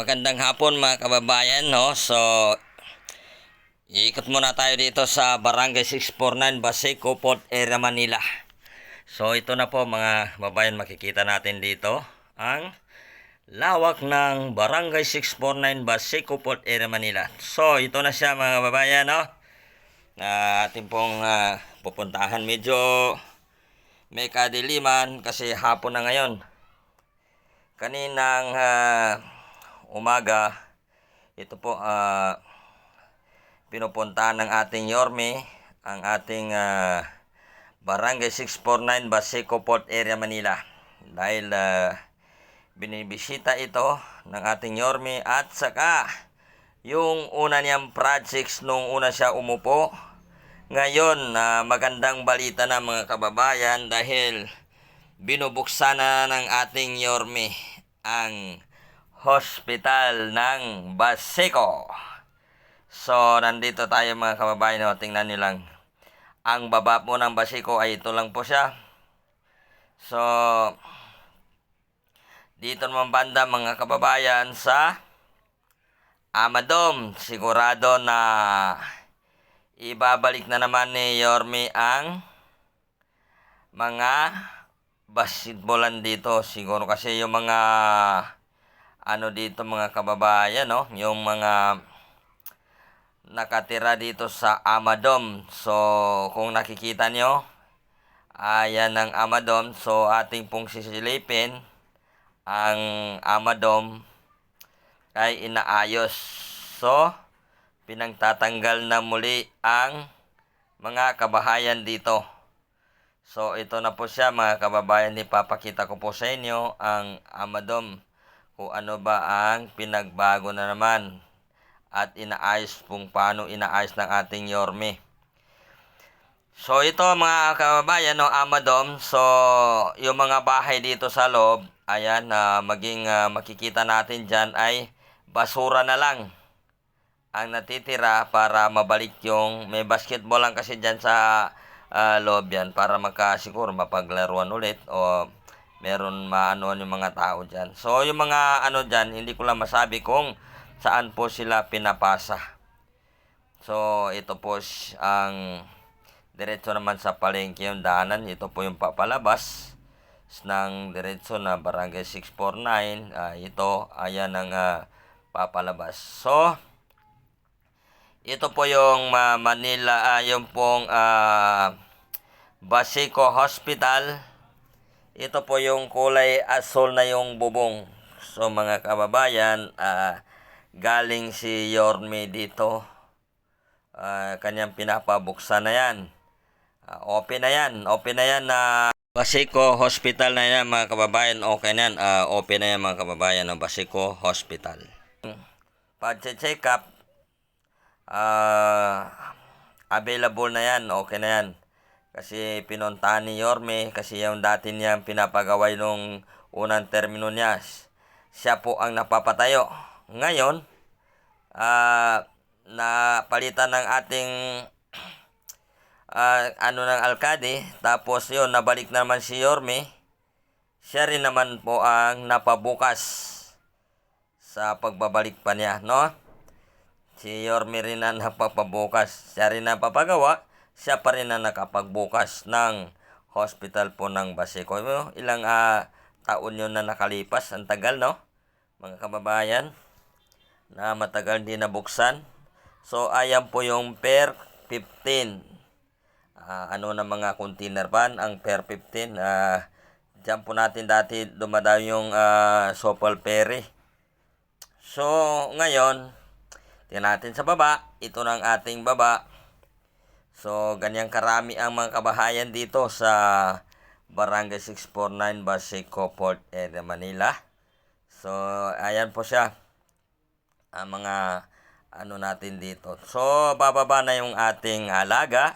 Magandang hapon mga kababayan, no? So, iikot muna tayo dito sa Barangay 649, Baseco, Port Area, Manila. So, ito na po mga kababayan, makikita natin dito ang lawak ng Barangay 649, Baseco, Port Area, Manila. So, ito na siya mga kababayan, no? Na ating pong ah, pupuntahan. Medyo may kadiliman kasi hapon na ngayon kaninang ah, umaga. Ito po ah, pinupuntahan ng ating Yorme ang ating ah, Barangay 649 Baseco Port Area Manila. Dahil ah, binibisita ito ng ating Yorme at saka yung una niyang projects nung una siya umupo. Ngayon na magandang balita na mga kababayan dahil binubuksan na ng ating Yorme ang hospital ng Baseco. So, nandito tayo mga kababayan. O, tingnan nyo lang. Ang baba po ng Baseco ay ito lang po siya. So, dito naman banda mga kababayan sa Amadom. Sigurado na ibabalik na naman ni Yorme ang mga basketballan dito siguro kasi yung mga ano dito mga kababayan no? Yung mga nakatira dito sa Amadom. So kung nakikita nyo ayan ang Amadom. So ating pong sisilipin ang Amadom ay inaayos. So pinangtatanggal na muli ang mga kabahayan dito. So, ito na po siya mga kababayan. Ipapakita ko po sa inyo ang Amadom. Kung ano ba ang pinagbago na naman. At inaayos kung paano inaayos ng ating Yorme. So, ito mga kababayan, no, Amadom. So, yung mga bahay dito sa loob, ayan, na maging ah, makikita natin dyan ay basura na lang ang natitira para mabalik yung may basketball lang kasi dyan sa ah, loob yan para magkasiguro mapaglaruan ulit o meron maano yung mga tao dyan. So yung mga ano dyan, hindi ko lang masabi kung saan po sila pinapasa. So ito po ang diretso naman sa palengke yung daanan. Ito po yung papalabas ng diretso na barangay 649. Ah, ito, ayan ang ah, papalabas. So, ito po yung ah, Manila, ah, yung pong ah, Baseco Hospital. Ito po yung kulay asul na yung bubong. So mga kababayan, ah, galing si Yorme dito. Ah, kanyang pinapabuksan na yan. Ah, open na yan. Open na yan na Baseco Hospital na yan mga kababayan. Okay na yan. Ah, open na yan mga kababayan ng Baseco Hospital. Pag-check up, ah available na yan, okay na yan. Kasi pinuntahan ni Yorme, kasi yung dati niyang pinapagaway nung unang termino niya, siya po ang napapatayo. Ngayon, ah napalitan ng ating ah, ano ng alkade, tapos yun, nabalik naman si Yorme, siya rin naman po ang napabukas sa pagbabalik pa niya, no? Si Yorme rin ang napapabukas. Siya rin ang papagawa. Siya pa rin ang nakapagbukas ng hospital po ng Baseco. Ano, Ilang ah, taon yun na nakalipas. Ang tagal, no? Mga kababayan. Na matagal din nabuksan. So, ayan po yung per 15. Ah, ano na mga container van ang per 15. Ah, Diyan po natin dati dumadayo yung ah, Sopal Ferry. So, ngayon, tingnan natin sa baba. Ito na ang ating baba. So, ganyang karami ang mga kabahayan dito sa Barangay 649 Baseco Port Area, Manila. So, ayan po siya. Ang mga ano natin dito. So, bababa na yung ating alaga.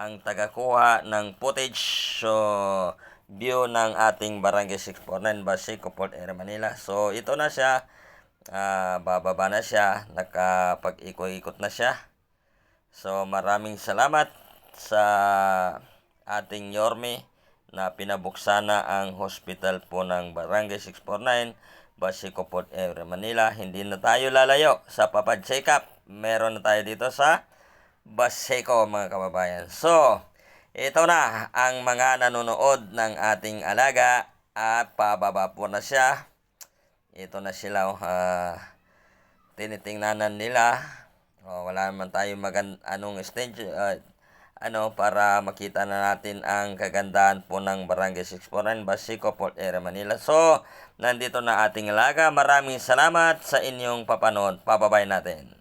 Ang tagakuha ng footage. So, view ng ating Barangay 649 Baseco Port Area, Manila. So, ito na siya. Ah, bababa na siya. Nakapag-ikot-ikot na siya. So maraming salamat sa ating Yorme na pinabuksan na ang hospital po ng Barangay 649 Basico Port Area, Manila. Hindi na tayo lalayo sa Papad Check-up. Meron na tayo dito sa Baseco mga kababayan. So, ito na ang mga nanonood ng ating alaga at pababa po na siya. Ito na sila. oh, ah, tinitingnanan nila. Oh, wala naman tayo magan anong stage ah, ano para makita na natin ang kagandahan po ng Barangay 649 Basico Port Area Manila. So, nandito na ating alaga. Maraming salamat sa inyong papanood. Pababay natin.